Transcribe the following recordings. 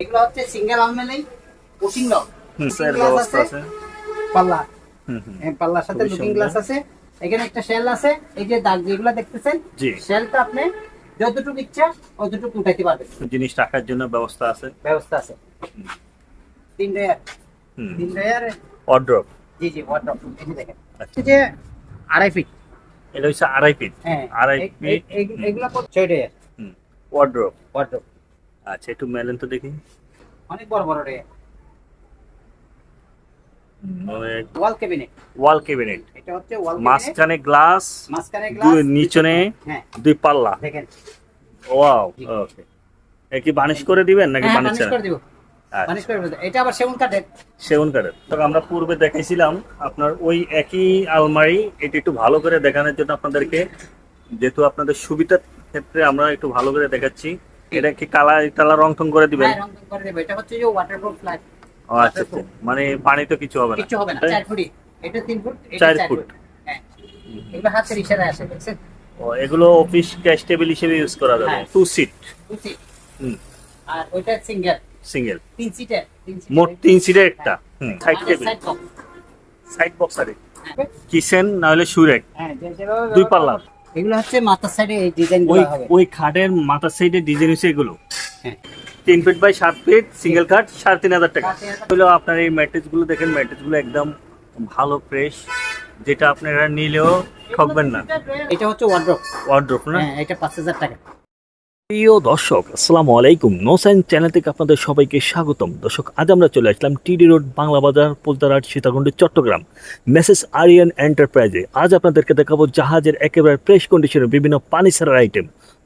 এগুলো হচ্ছে সিঙ্গেল আলমেলেই পুশিং লক glass ব্যবস্থা আছে, পাল্লা হুম। পাল্লার সাথে লুকিং গ্লাস আছে। এখানে একটা শেল আছে এই যে দাগ যেগুলো দেখতেছেন জি। শেলটা আপনি যতটুকু ইচ্ছা অতটুকু উঠাইতে পারবেন। জিনিস রাখার জন্য ব্যবস্থা আছে। ব্যবস্থা আছে। তিন হুম। তিন রেয়ার অড্রপ জি জি ওয়ার্ডরোব এই যে দেখেন। আচ্ছা। যে আড়াই ফিট এটা হচ্ছে আড়াই ফিট হ্যাঁ। আড়াই ফিট এগুলো ছয় রেয়ার হুম। অড্রপ ওয়ার্ডরোব আচ্ছা একটু মেলেন তো দেখি। অনেক বড় বড় রেয়ার অনেক ওয়াল ক্যাবিনেট। Wall cabinet. এটা হচ্ছে ওয়াল মাঝখানে গ্লাস মাঝখানে গ্লাস নিচনে দুই পাল্লা। দেখেন। Wow okay. এ কি বানিশ করে দিবেন নাকি বানিশ বানিশ করে দিব। বানিশ করে এটা আবার সেগুন কাঠের। সেগুন কাঠের। তো আমরা পূর্বে দেখাইছিলাম আপনার ওই একই আলমারি এটি একটু ভালো করে দেখানোর জন্য আপনাদেরকে যেহেতু আপনাদের সুবিধার ক্ষেত্রে আমরা একটু ভালো করে দেখাচ্ছি। এটা কি কালার টালার রং টং করে দিবেন? হ্যাঁ রং করে দেব। এটা হচ্ছে যে ওয়াটারপ্রুফ ফ্ল্যাট ও আচ্ছা আচ্ছা। মানে পানি তো কিছু হবে না। কিছু হবে না চার ফুটই। এটা তিন ফুট এটা চার চার ফুট। ফুট। হ্যাঁ। এগুলো হাতের ইশারায় আসে দেখছেন? ও, এগুলো অফিস ক্যাশ টেবিল হিসেবে ইউজ করা যাবে। হ্যাঁ। টু সিট হুম। আর ওইটা সিঙ্গেল সিঙ্গেল তিন সিটের তিন মোট তিন সিটের একটা। হুম side table side box side box আর। কিচেন না হলে সুরেক হ্যাঁ দুই পাল্লা। এগুলো হচ্ছে মাথার সাইডে এই ডিজাইন ওই ওই খাটের মাথার সাইডে ডিজাইন হচ্ছে এগুলো। হ্যাঁ। তিন ফিট বাই সাত ফিট সিঙ্গেল খাট সাড়ে তিন হাজার টাকা। হলো আপনার এই ম্যাট্রেসগুলো দেখেন ম্যাট্রেসগুলো একদম ভালো ফ্রেশ যেটা আপনারা নিলেও ঠকবেন না। এটা হচ্ছে ওয়ার্ড্রপ ওয়ার্ড্রপ না? হ্যাঁ এটা পাঁচ হাজার টাকা। প্রিয় দর্শক, আসসালামু আলাইকুম। নোসাইন চ্যানেল থেকে আপনাদের সবাইকে স্বাগতম। দর্শক, আজ আমরা চলে আসলাম টিডি রোড, বাংলা বাজার, পোলতারহাট, সীতাকুণ্ড, চট্টগ্রাম। মেসেস আরিয়ান এন্টারপ্রাইজে আজ আপনাদেরকে দেখাবো জাহাজের একেবারে ফ্রেশ কন্ডিশনের বিভিন্ন পানি ছাড়ার আইটেম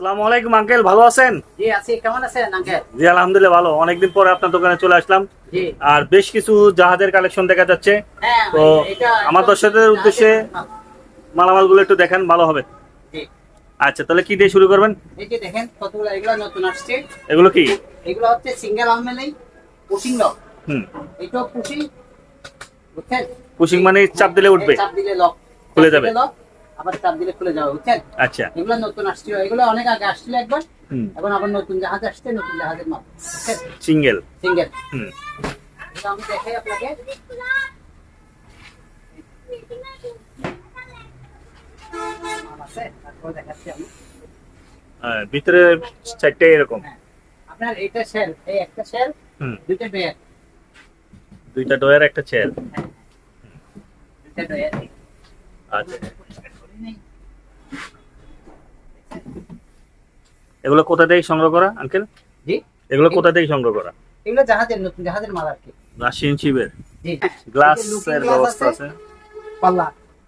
আসসালামু আলাইকুম আঙ্কেল ভালো আছেন? জি আছি। কেমন আছেন আঙ্কেল? জি আলহামদুলিল্লাহ ভালো। অনেকদিন পরে আপনার দোকানে চলে আসলাম। জি। আর বেশ কিছু জাহাজের কালেকশন দেখা যাচ্ছে। হ্যাঁ তো আমার দর্শকদের উদ্দেশ্যে মালামালগুলো একটু দেখান ভালো হবে। জি। আচ্ছা তাহলে কি দিয়ে শুরু করবেন? এই যে দেখেন কতগুলো এগুলো নতুন আসছে। এগুলো কি? এগুলো হচ্ছে সিঙ্গেল আলমেলেই পুশিং লক। হুম। এটাও পুশিং বুঝছেন? পুশিং মানে চাপ দিলে উঠবে। চাপ দিলে লক। খুলে যাবে। লক। আবার চাপ দিলে খুলে যাবে বুঝছেন? আচ্ছা। এগুলো নতুন আসছিল এগুলো অনেক আগে আসছিল একবার। এখন আবার নতুন জাহাজ আসছে নতুন জাহাজের বুঝছেন? সিঙ্গেল। সিঙ্গেল। হুম। আমি দেখাই আপনাকে। হ্যাঁ, ভিতরে চারটে এরকম। হ্যাঁ। আপনার এটা শেল এই একটা শেল হুম। দুইটা ডয়ার দুইটা ডয়ার একটা চেয়ার দুইটা ডয়ার আচ্ছা। এগুলো কোথা থেকে সংগ্রহ করা আঙ্কেল জি। এগুলো কোথা থেকে সংগ্রহ করা? এগুলো জাহাজের নতুন জাহাজের মাল আর কি। রাশিয়ান শিবের? জি। গ্লাসের ব্যবস্থা আছে, পাল্লা।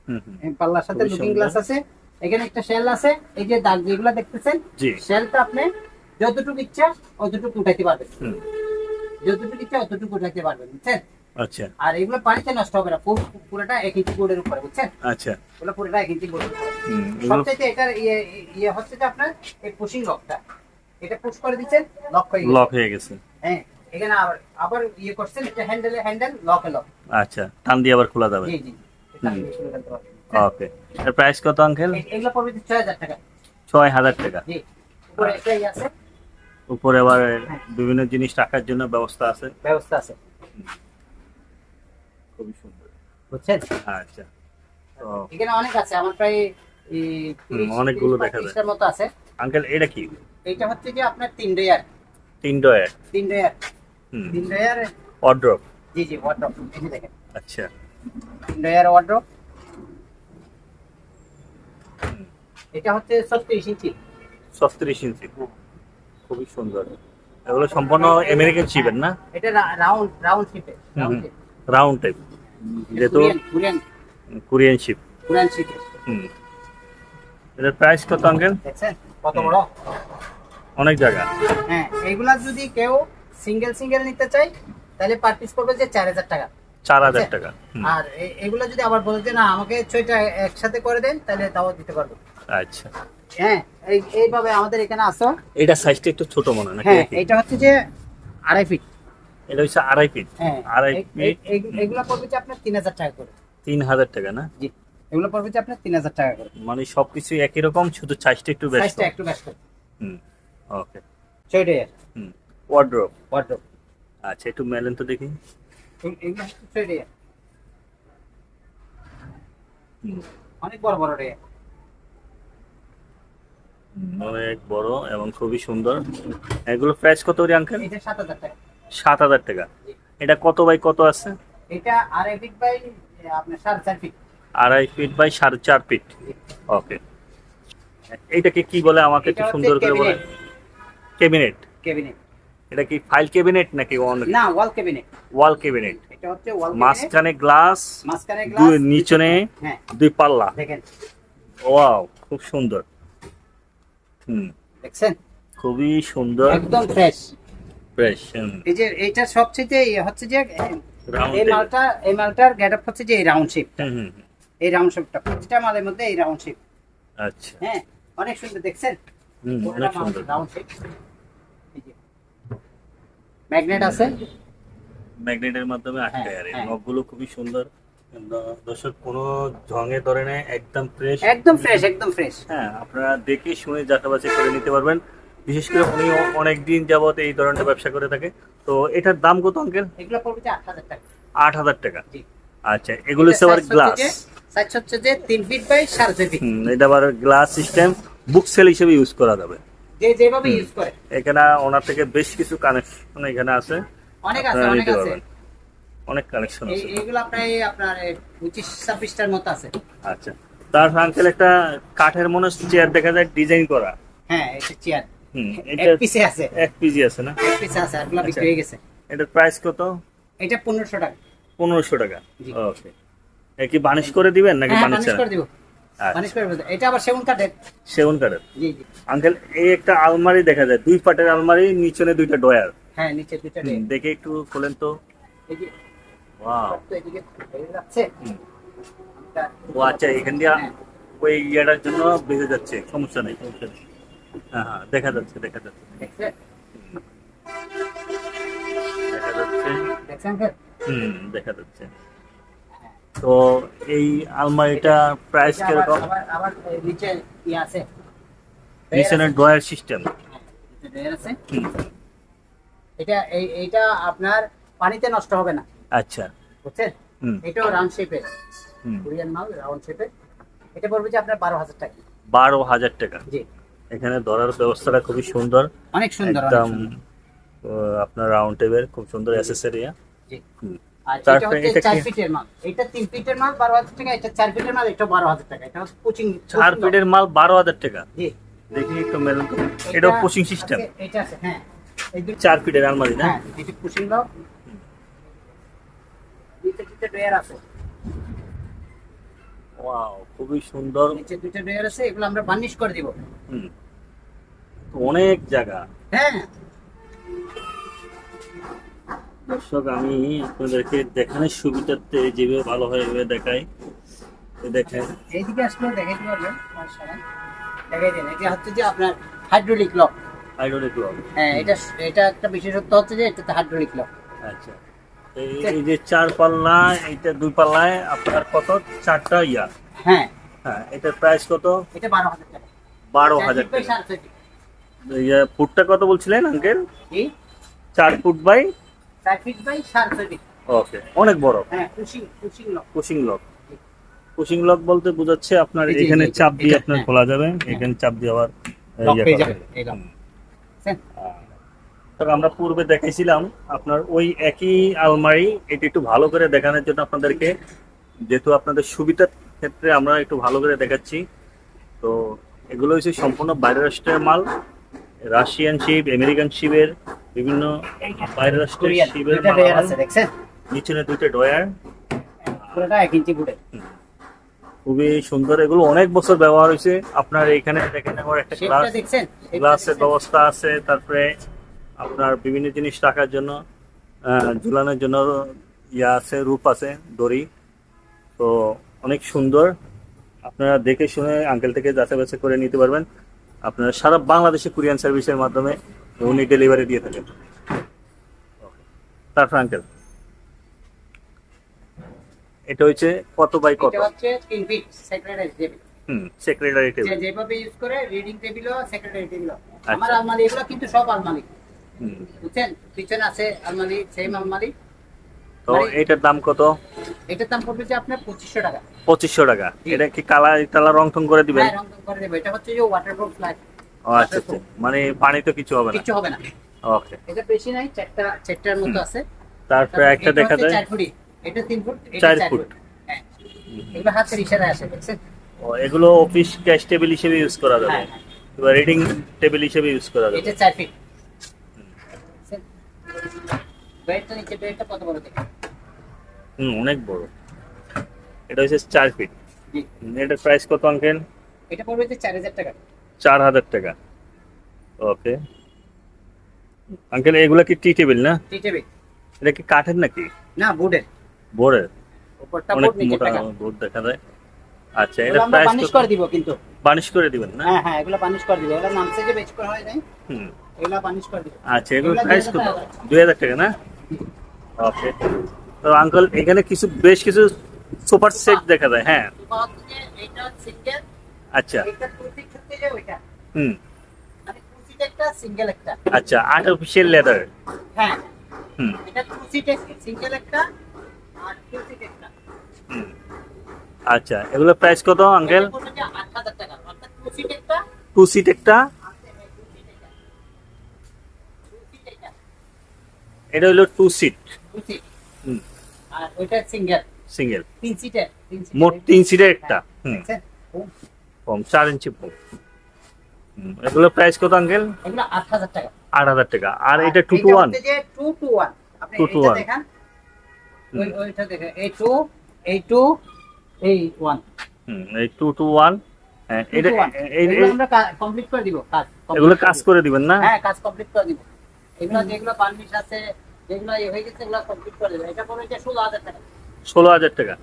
হুম হুম। এই পাল্লার সাথে লুকিং গ্লাস আছে। এখানে একটা শেল আছে। এই যে দাগ যেগুলো দেখতেছেন জি। শেলটা আপনি যতটুকু ইচ্ছা অতটুকু উঠাইতে পারবেন। হুম। যতটুকু ইচ্ছা অতটুকু উঠাইতে পারবেন বুঝছেন? আচ্ছা। আর এগুলো পানিতে নষ্ট হবে না পুরোটা এক ইঞ্চি বোর্ডের উপরে বুঝছেন? আচ্ছা। ওগুলো পুরোটা এক ইঞ্চি বোর্ডের উপরে। সবচেয়ে এটার ইয়ে ইয়ে হচ্ছে যে আপনার এই পুশিং লকটা এটা পুশ করে দিচ্ছেন লক হয়ে গেছে। লক হয়ে গেছে। হ্যাঁ এখানে আবার আবার ইয়ে করছেন এটা হ্যান্ডেলে হ্যান্ডেল লকে লক আচ্ছা টান দিয়ে আবার খোলা যাবে। জি জি। ওকে এর প্রাইস কত আঙ্কেল এগুলো পড়বে ছয় হাজার টাকা। ছয় হাজার টাকা। জি উপরে একটাই আছে। উপরে আবার হ্যাঁ। বিভিন্ন জিনিস রাখার জন্য ব্যবস্থা আছে। ব্যবস্থা আছে। খুবই সুন্দর। বুঝছেন? আচ্ছা। তো এখানে অনেক আছে আমার প্রায় অনেকগুলো দেখা যায়। মতো আছে। আঙ্কেল এটা কি? এইটা হচ্ছে যে আপনার তিন রেয়ার তিন ডয়ার তিন হুম। তিন রেয়ার অড্রপ জি জি ওয়ার্ড্রপ এই দেখেন। আচ্ছা। তিন রেয়ার ওয়ার্ড্রপ এটা হচ্ছে ছত্রিশ ইঞ্চি। ছত্রিশ ইঞ্চি। খুবই সুন্দর। এগুলো সম্পূর্ণ আমেরিকান শিপের না? এটা রাউন্ড রাউন্ড শিপে হুম, হুম। রাউন্ড টাইপ যেহেতু কোরিয়ান কোরিয়ান কোরিয়ান শিপ হুম। এটার প্রাইস কত আঙ্কেল কত বড়? অনেক জায়গা। হ্যাঁ এইগুলা যদি কেউ সিঙ্গেল সিঙ্গেল নিতে চায় তাহলে পার পিস পড়বে যে চার হাজার টাকা। চার হাজার টাকা আর এগুলো যদি আবার বলে যে না আমাকে ছয়টা একসাথে করে দেন তাহলে তাও দিতে পারব। আচ্ছা। হ্যাঁ এই এইভাবে আমাদের এখানে আসো। এটা সাইজটা একটু ছোট মনে হয় হ্যাঁ এটা হচ্ছে যে আড়াই ফিট এটা হচ্ছে আড়াই ফিট হ্যাঁ আড়াই ফিট এগুলো পড়বে যে আপনার তিন হাজার টাকা করে। তিন হাজার টাকা না? জি এগুলো পড়বে যে আপনার তিন হাজার টাকা করে। মানে সবকিছু একই রকম শুধু সাইজটা একটু বেশ সাইজটা একটু বেশ হুম ওকে ছয়টা ইয়ার হুম ওয়ার্ড্রপ ওয়ার্ড্রোব আচ্ছা একটু মেলেন তো দেখি। এগুলো ইয়ার হুম, অনেক বড় বড় রে। অনেক বড় এবং খুবই সুন্দর। এগুলো প্রাইস কত করে আঙ্কেল এটা সাত হাজার টাকা। সাত হাজার টাকা। এটা কত বাই কত আছে? এটা আড়াই ফিট বাই আপনার সাড়ে চার ফিট। আড়াই ফিট বাই সাড়ে চার ফিট। ওকে। এইটাকে কি বলে আমাকে একটু সুন্দর করে বলে ক্যাবিনেট। ক্যাবিনেট। এটা কি ফাইল ক্যাবিনেট নাকি না ওয়াল ক্যাবিনেট। Wall cabinet. এটা হচ্ছে ওয়াল মাঝখানে গ্লাস মাঝখানে দুই নিচনে হ্যাঁ। দুই পাল্লা। দেখেন। ওয়াও খুব সুন্দর। হুম। দেখছেন? খুবই সুন্দর। একদম ফ্রেশ ফ্রেশ এই যে এইটা সবচেয়ে হচ্ছে যে এই মালটা এই মালটার গেটআপ হচ্ছে যে এই রাউন্ড শেপ হুম হুম হুম। এই রাউন্ড শেপটা প্রতিটা মালের মধ্যে এই রাউন্ড শেপ আচ্ছা। হ্যাঁ অনেক সুন্দর দেখছেন? অনেক সুন্দর। রাউন্ড শেপ ম্যাগনেট আছে? ম্যাগনেটের মাধ্যমে আটকায় আর এই হ্যাঁ। নখগুলো খুবই সুন্দর। দর্শক কোনো ঝঙে ধরে নেয় একদম ফ্রেশ একদম ফ্রেশ একদম ফ্রেশ হ্যাঁ আপনারা দেখে শুনে যাচাবাচি করে নিতে পারবেন। বিশেষ করে উনি অনেক দিন যাবত এই ধরনের ব্যবসা করে থাকে। তো এটার দাম কত আঙ্কেল? এগুলো পড়বে আট হাজার টাকা। আট হাজার টাকা। আচ্ছা এগুলো হচ্ছে আবার গ্লাস সাইজ হচ্ছে যে তিন ফিট বাই সাড়ে ছয় ফিট এটা আবার গ্লাস সিস্টেম বুক সেল হিসেবে ইউজ করা যাবে। যে যেভাবে ইউজ করে। এখানে ওনার থেকে বেশ কিছু কানেকশন এখানে আছে। অনেক আছে অনেক আছে। অনেক কানেকশন আছে। এইগুলো আপনার এই আপনার এই পঁচিশ ছাব্বিশটার মতো আছে। আচ্ছা। তার আঙ্কেল একটা কাঠের মনে চেয়ার দেখা যায় ডিজাইন করা। হ্যাঁ এটা চেয়ার হুম এটা পিসে আছে। এক পিজি আছে না? এক পিসে আছে এগুলো বিক্রি আচ্ছা। হয়ে গেছে। এটার প্রাইস কত? এটা পনেরোশো টাকা। পনেরোশো টাকা। ওকে এ কি বানিশ করে দিবেন নাকি বানিশ বানিশ করে দিব। বানিশ করে দেবো। এটা আবার সেগুন কাঠের। সেগুন কাঠের? জি জি। আঙ্কেল এই একটা আলমারি দেখা যায় দুই পাটের আলমারি নিচনে দুইটা ডয়ার হ্যাঁ নিচে দুইটা রে দেখে একটু খোলেন তো। এই যে ওয়াও তো এদিকে যাচ্ছে। ও আচ্ছা এখান দিয়ে হ্যাঁ। ওই ইয়েটার জন্য বেঁধে যাচ্ছে সমস্যা নেই সমস্যা নেই। হ্যাঁ হ্যাঁ দেখা যাচ্ছে দেখা যাচ্ছে। দেখা যাচ্ছে। হুম দেখা যাচ্ছে। তো এই আলমারিটা প্রাইস কীরকম? আবার নিচে ই আছে। নিচনে ড্রয়ার সিস্টেম। ড্রয়ার আছে। এটা এই এইটা আপনার পানিতে নষ্ট হবে না। আচ্ছা। বুঝছেন? এটাও রাউন্ড হুম। কোরিয়ান মাল রাউন্ড শেপের এটা পড়বে যে আপনার বারো হাজার টাকা। বারো হাজার টাকা। জি। এখানে ধরার ব্যবস্থাটা খুবই সুন্দর। অনেক সুন্দর একদম আপনার রাউন্ড টেবিল খুব সুন্দর অ্যাসেসরি জি। হুম। আর তারপরে এটা হচ্ছে এটা চার কি? ফিটের মাল। এটা তিন ফিটের মাল বারো হাজার টাকা। এটা চার ফিটের মাল এটা বারো হাজার টাকা। এটা কোচিং চার ফিটের মাল বারো হাজার টাকা। দেখি একটু মেলুন এটা এটাও সিস্টেম আছে, এটা আছে হ্যাঁ। চার ফিটের আলমারি না? হ্যাঁ এটা পুশিং দাও নিচে দুটো ড্রয়ার আছে। ওয়াও খুবই সুন্দর। নিচে দুটো ড্রয়ার আছে এগুলো আমরা বার্নিশ করে দিব। হুম। অনেক জায়গা। হ্যাঁ। দর্শক আমি আপনাদেরকে দেখানোর সুবিধার্থে যেভাবে ভালো হয় এভাবে দেখাই। দেখেন। এইদিকে আসলে দেখাইতে পারবেন দেখাই দেন এটা হচ্ছে যে আপনার হাইড্রোলিক লক হাইড্রোলিক লক হ্যাঁ এটা এটা একটা বিশেষত্ব হচ্ছে যে এটাতে হাইড্রোলিক লক আচ্ছা। এই- যে চার পাল্লা এইটা দুই পাল্লায় আপনার কত? চারটা ইয়া হ্যাঁ। হ্যাঁ এটার প্রাইস কত? এটা বারো হাজার টাকা। বারো হাজার টাকা। ফুটটা কত বলছিলেন আঙ্কেল কি? চার ফুট বাই? চার ফিট বাই সাড়ে ফিট। ওকে অনেক বড়। হ্যাঁ পুশিং লক পুশিং লক বলতে বোঝাচ্ছে আপনার এখানে চাপ দিয়ে আপনার হ্যাঁ। খোলা যাবে এখানে চাপ দিয়ে আবার লক ইয়ে পেয়ে করা যাবে যাবে। এই লক হুম। বুঝছেন? তো আমরা পূর্বে দেখাইছিলাম আপনার ওই একই আলমারি এটি একটু ভালো করে দেখানোর জন্য আপনাদেরকে যেহেতু আপনাদের সুবিধার ক্ষেত্রে আমরা একটু ভালো করে দেখাচ্ছি। তো এগুলো হচ্ছে সম্পূর্ণ বাইরের রাষ্ট্রের মাল। রাশিয়ান শিপ আমেরিকান শিপের বিভিন্ন বাইরের রাষ্ট্রের শিপের নিচনে দুইটা ডয়ার পুরোটা এক ইঞ্চি বুটে খুবই সুন্দর। এগুলো অনেক বছর ব্যবহার হয়েছে। আপনার এখানে দেখেন আমার একটা গ্লাস গ্লাসের ব্যবস্থা আছে। তারপরে আপনার বিভিন্ন জিনিস রাখার জন্য ঝুলানোর জন্য ইয়া আছে রূপ আছে দড়ি। তো অনেক সুন্দর। আপনারা দেখে শুনে আঙ্কেল থেকে যাচাই বাছাই করে নিতে পারবেন। আপনারা সারা বাংলাদেশে কুরিয়ান সার্ভিসের মাধ্যমে উনি ডেলিভারি দিয়ে থাকেন। তারপর আঙ্কেল এটা হচ্ছে কত বাই কত? এটা হচ্ছে তিন feet secretary table hmm secretary table যেভাবে ইউজ করে রিডিং টেবিলও সেক্রেটারি টেবিলও আচ্ছা। আমার আলমারি এগুলো কিন্তু সব আলমারি। হুম। বুঝছেন? পিছনে আছে আলমারি সেম আলমারি। তো মানে- এটার দাম কত? এটার দাম পড়বে যে আপনার পঁচিশশো টাকা। পঁচিশশো টাকা। এটা কি কালার টালা রং টং করে দিবেন? হ্যাঁ রং রং করে দেবো। এটা হচ্ছে যে ওয়াটারপ্রুফ লাইট ও আচ্ছা আচ্ছা। মানে পানি তো কিছু হবে না? কিছু হবে না। ওকে। এটা বেশি নাই চারটা চারটার মতো আছে। তারপরে একটা দেখা যায়। চার ফুটি। এটা তিন ফুট এটা চার চার ফুট। ফুট। হ্যাঁ। এগুলো হাতের ইশারায় আসে দেখছেন? ও, এগুলো অফিস ক্যাশ টেবিল হিসেবে ইউজ করা যাবে। হ্যাঁ, এবার রিডিং টেবিল হিসেবে ইউজ করা যাবে। এটা চার ফিট দেখছেন? বেডটা নিচে বেডটা কত বড় দেখেন? হুম অনেক বড়। এটা হচ্ছে চার ফিট এটার প্রাইস কত আঙ্কেল এটা পড়বে যে চার হাজার টাকা। চার হাজার টাকা। ওকে আঙ্কেল এগুলা কি টি টেবিল না? টি টেবিল এটা কি কাঠের নাকি? না বুডের বোর্ডের। উপরটা অনেক বোর্ড নিচে বোর্ড দেখা যায়। আচ্ছা এটা প্রাইস বানিশ করে দিব কিন্তু। বানিশ করে দিবেন না? হ্যাঁ হ্যাঁ এগুলো বানিশ করে দিব। এগুলো নামছে যে বেচ করা হয় নাই। হুম। এগুলো বানিশ করে দিব। আচ্ছা এগুলো প্রাইস কত? টাকা। দুই হাজার টাকা না? ওকে তো আঙ্কেল এখানে কিছু, বেশ কিছু সুপার সেট দেখা যায় হ্যাঁ। আচ্ছা। হুম। আচ্ছা আর্টিফিশিয়াল লেদার হুম। আচ্ছা এগুলো প্রাইস কত আঙ্কেল এটা পড়বে যে 8000 টাকা অর্থাৎ টু সিট একটা। এটা হলো টু সিট আর ওইটা সিঙ্গেল। সিঙ্গেল তিন সিটের মোট তিন সিটের একটা? হুম। কম। চার ইঞ্চি কম। এগুলো প্রাইস কত আঙ্কেল এগুলো আট হাজার টাকা। আট হাজার টাকা। আর এটা two two one two two one আপনি Two to এইটা one. দেখান। হুম। ওই ওইটা দেখেন। এই টু এই টু এই ওয়ান এই টু টু ওয়ান হ্যাঁ এটা এগুলো এই- আমরা কমপ্লিট করে দিব। কাজ এগুলো করে কাজ করে দিবেন না? হ্যাঁ কাজ কমপ্লিট করে দিব। এগুলো যেগুলো পারমিশ আছে যেগুলো হয়ে গেছে এগুলো কমপ্লিট করে দিব। এটা পড়বে যে ষোলো হাজার টাকা। ষোলো হাজার টাকা?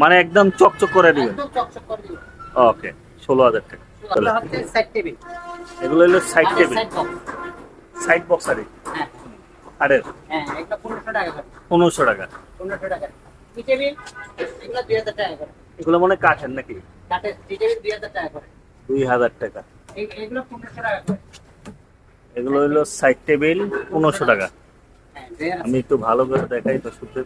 মানে একদম চকচক করে দিবেন? চকচক করে দিব ওকে ষোলো হাজার টাকা। এগুলো হচ্ছে সাইড টেবিল হলো সাইড টেবিল সাইড বক্স আর হ্যাঁ। হ্যাঁ এগুলো পনেরোশো টাকা পনেরোশো টাকা। পনেরোশো টাকা। টি টেবিল এগুলো দুই হাজার টাকা করে। এগুলো মনে কাঠের নাকি? কাঠের টি টেবিল দুই হাজার টাকা করে। দুই হাজার টাকা। এগুলো পনেরোশো টাকা করে। এগুলো হলো সাইড টেবিল পনেরোশো টাকা। আমি একটু ভালো করে দেখাই তো শুধু।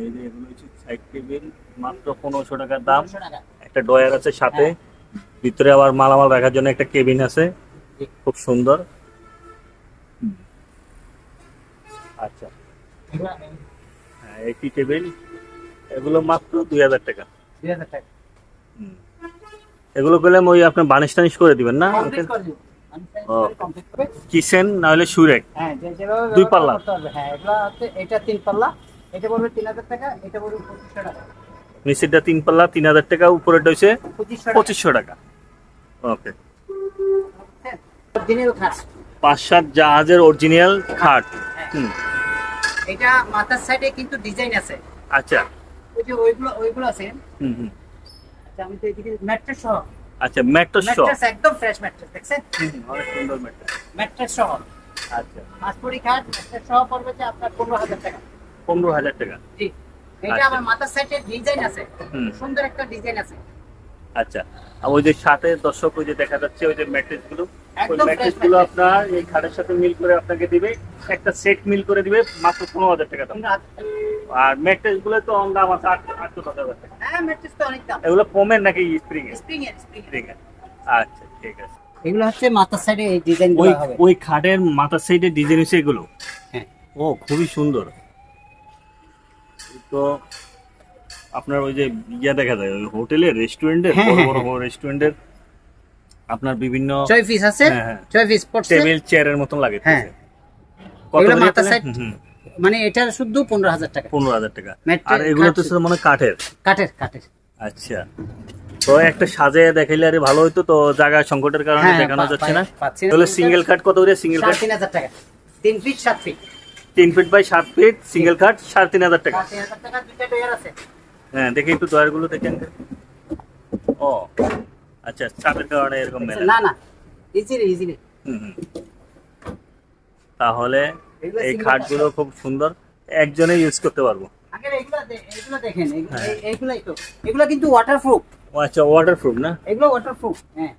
এই যে এগুলো হচ্ছে সাইড টেবিল মাত্র পনেরোশো টাকার দাম। একটা ডয়ার আছে সাথে। ভিতরে আবার মালামাল রাখার জন্য একটা কেবিন আছে। খুব সুন্দর। আচ্ছা। হ্যাঁ এই টি টেবিল এগুলো মাত্র দুই হাজার টাকা। দুই হাজার টাকা। এগুলো করলে ওই আপনার বানিশ টানিশ করে দিবেন না? কিচেন না হলে সুরেক হ্যাঁ দুই পাল্লা? হ্যাঁ এগুলো হচ্ছে এটা তিন পাল্লা এটা পড়বে তিন হাজার টাকা এটা পড়বে পঁচিশশো টাকা। নিচেরটা তিন পাল্লা তিন হাজার টাকা উপরেটা হচ্ছে পঁচিশশো টাকা। ওকে পাঁচ সাত জাহাজের অরিজিনাল খাট। হুম। এটা মাথার সাইডে কিন্তু ডিজাইন আছে। আচ্ছা। ওই যে ওইগুলো ওইগুলো আছে। হুম হুম। আচ্ছা আমি তো এদিকে ম্যাট্রেস সহ আচ্ছা ম্যাট্রেস সহ? ম্যাট্রেস একদম ফ্রেশ ম্যাট্রেস দেখছেন? অনেক সুন্দর ম্যাট্রেস। ম্যাট্রেস সহ। আচ্ছা। পাঁচপুরি খাট ম্যাট্রেস সহ পড়বে যে আপনার পনেরো হাজার টাকা। পনেরো হাজার টাকা। জি এটা আচ্ছা। আমার মাথার সাইডে ডিজাইন আছে। সুন্দর একটা ডিজাইন আছে। আচ্ছা। আর ওই যে সাথে দর্শক ওই যে দেখা যাচ্ছে ওই যে ম্যাট্রেসগুলো ওই একদম ম্যাট্রেস। গুলো আপনার এই খাটের সাথে মিল করে আপনাকে দিবে একটা সেট মিল করে দিবে মাত্র পনেরো হাজার টাকা দাম। আর ম্যাট্রেসগুলো তো আছে আট আটশো দশ হাজার টাকা হ্যাঁ ম্যাট্রেস তো অনেক দাম। এগুলো ফোমের নাকি স্প্রিং এর? স্প্রিং এর স্প্রিং এর। আচ্ছা ঠিক আছে। এগুলো হচ্ছে মাথার সাইডে এই ডিজাইন ওই ওই খাটের মাথার সাইডে ডিজাইন হচ্ছে এগুলো? হ্যাঁ। ও খুবই সুন্দর। তো আপনার ওই যে ইয়া দেখা যায় ওই হোটেলে রেস্টুরেন্টে হ্যাঁ, বড় হ্যাঁ, বড় রেস্টুরেন্টের আপনার বিভিন্ন ছয় পিস আছে হ্যাঁ, হ্যাঁ। ছয় পিস টেবিল চেয়ারের মতন লাগে হ্যাঁ। কত মাথা সাইড মানে এটার শুধু পনেরো হাজার টাকা। পনেরো হাজার টাকা। আর এগুলো তো মানে কাঠের? কাঠের কাঠের। আচ্ছা। তো একটা সাজে দেখাইলে আরে ভালো হইতো তো জায়গা সংকটের কারণে হ্যাঁ, দেখানো যাচ্ছে না? তাহলে সিঙ্গেল কাট কত করে সিঙ্গেল কাট তিন হাজার টাকা। তিন ফিট সাত ফিট তিন ফিট বাই সাত ফিট সিঙ্গেল কাট সাড়ে তিন হাজার টাকা। সাড়ে তিন হাজার টাকা দুইটা ডয়ার আছে। হ্যাঁ দেখি একটু দয়ারগুলো দেখেন। ও আচ্ছা চাপের কারণে এরকম মেলে। না না ইজিলি ইজিলি হুম, হুম। তাহলে এই খাটগুলো খুব সুন্দর। একজনে ইউজ করতে পারব। এগুলো দেখেন এগুলো-। এই- এইগুলাই তো। এগুলো কিন্তু ওয়াটারপ্রুফ আচ্ছা ওয়াটারপ্রুফ না? এগুলো ওয়াটারপ্রুফ হ্যাঁ।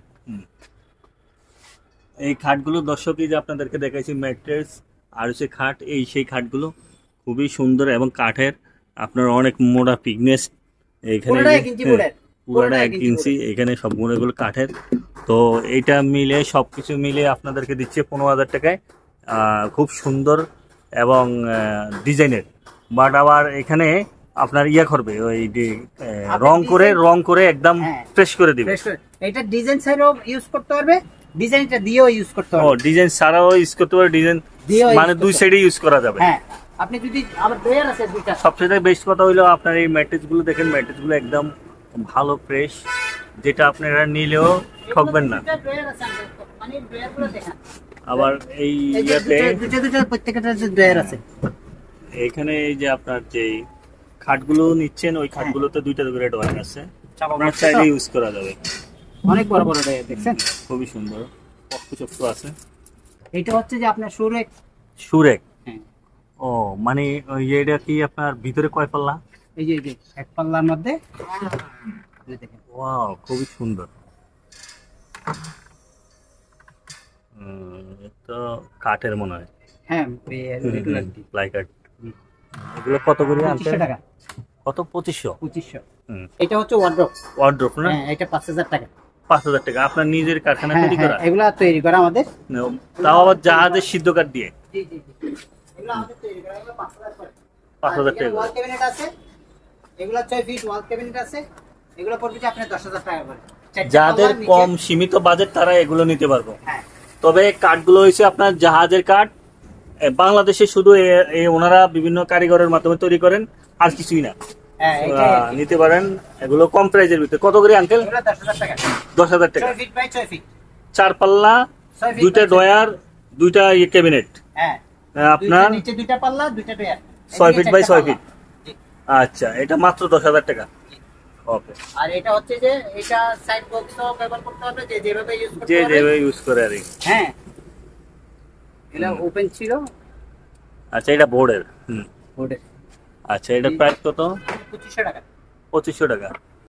এই খাটগুলো দর্শক এই যে আপনাদেরকে দেখাইছি ম্যাট্রেস আর হচ্ছে খাট এই সেই খাটগুলো খুবই সুন্দর এবং কাঠের। আপনার অনেক মোটা পিকনেস এইখানে পুরোটা এক ইঞ্চি হ্যাঁ, এখানে সবগুলো এগুলো কাঠের। তো এইটা মিলে সব কিছু মিলে আপনাদেরকে দিচ্ছে পনেরো হাজার টাকায়। খুব সুন্দর এবং ডিজাইনের। বাট আবার এখানে আপনার ইয়া করবে ওই রং করে রং করে একদম হ্যাঁ। ফ্রেশ করে দিবে। এটা ডিজাইন সাইডও ইউজ করতে পারবে ডিজাইনটা দিয়েও ইউজ করতে পারবে। ও ডিজাইন ছাড়াও ইউজ করতে পারে ডিজাইন মানে দুই সাইডে ইউজ করা যাবে। হ্যাঁ আপনি যদি আমার ড্রয়ার আছে দুইটা। সবচেয়ে বেস্ট কথা হইল আপনার এই ম্যাট্রেসগুলো দেখেন ম্যাট্রেসগুলো একদম ভালো ফ্রেশ যেটা আপনারা নিলেও ঠকবেন না। মানে ড্রয়ারগুলো দেখেন। আবার এই ইয়াতে দুইটা প্রত্যেকটা যে ড্রয়ার আছে। এখানে এই যে আপনার যে খাটগুলো নিচ্ছেন ওই খাটগুলোতে দুইটা করে ড্রয়ার আছে। আপনার চাইলে ইউজ করা যাবে। অনেক বড় বড় ড্রয়ার দেখছেন? খুবই সুন্দর। চক্র আছে। এটা হচ্ছে যে আপনার সুরে সুরেক? হ্যাঁ। ও মানে এটা কি আপনার ভিতরে কয় পাল্লা? এই যে এক পাল্লার মধ্যে ওয়াও খুবই সুন্দর। তো কাঠের মনে হয়। হ্যাঁ প্লাই কাঠ এগুলো কত করে আনতে? পঁচিশশো টাকা। কত? পঁচিশশো? পঁচিশশো। এটা হচ্ছে ওয়ার্ড্রপ ওয়ার্ড্রোপ না? হ্যাঁ এটা পাঁচ হাজার টাকা। পাঁচ হাজার টাকা। আপনার নিজের কারখানা হ্যাঁ তৈরি করা? এগুলা তৈরি করা আমাদের। তাও আবার জাহাজের সিদ্ধ কাঠ দিয়ে? জি জি জি। এগুলো আমাদের তৈরি করা। এগুলো পাঁচ হাজার করে। পাঁচ হাজার টাকা ওয়াল ক্যাবিনেট আছে। এগুলো ছয় ফিট ওয়াল ক্যাবিনেট আছে। এগুলো পড়বে আপনার দশ হাজার টাকা করে। যাদের কম সীমিত বাজেট তারা এগুলো নিতে পারব। হ্যাঁ। তবে কাঠগুলো হয়েছে আপনার জাহাজের কাঠ বাংলাদেশে শুধু ওনারা বিভিন্ন কারিগরের মাধ্যমে তৈরি করেন আর কিছুই না। হ্যাঁ। নিতে পারেন এগুলো কম প্রাইজের ভিতরে। কত করে আঙ্কেল? দশ হাজার টাকা। চার পাল্লা দুইটা ডয়ার দুইটা ক্যাবিনেট। আপনার? দুইটা পাল্লা দুইটা ডয়ার ছয় ফিট বাই ছয় ফিট। আচ্ছা এটা মাত্র দশ হাজার টাকা। ওকে আর এটা হচ্ছে যে এটা সাইড বক্স ব্যবহার করতে হবে যে যেভাবে ইউজ করতে যে যেভাবে ইউজ করে আর। হ্যাঁ। এটা ওপেন ছিল। আচ্ছা এটা বোর্ডের হুম। ওটা আচ্ছা এটা প্রাইস কত? পঁচিশশো টাকা। পঁচিশশো টাকা।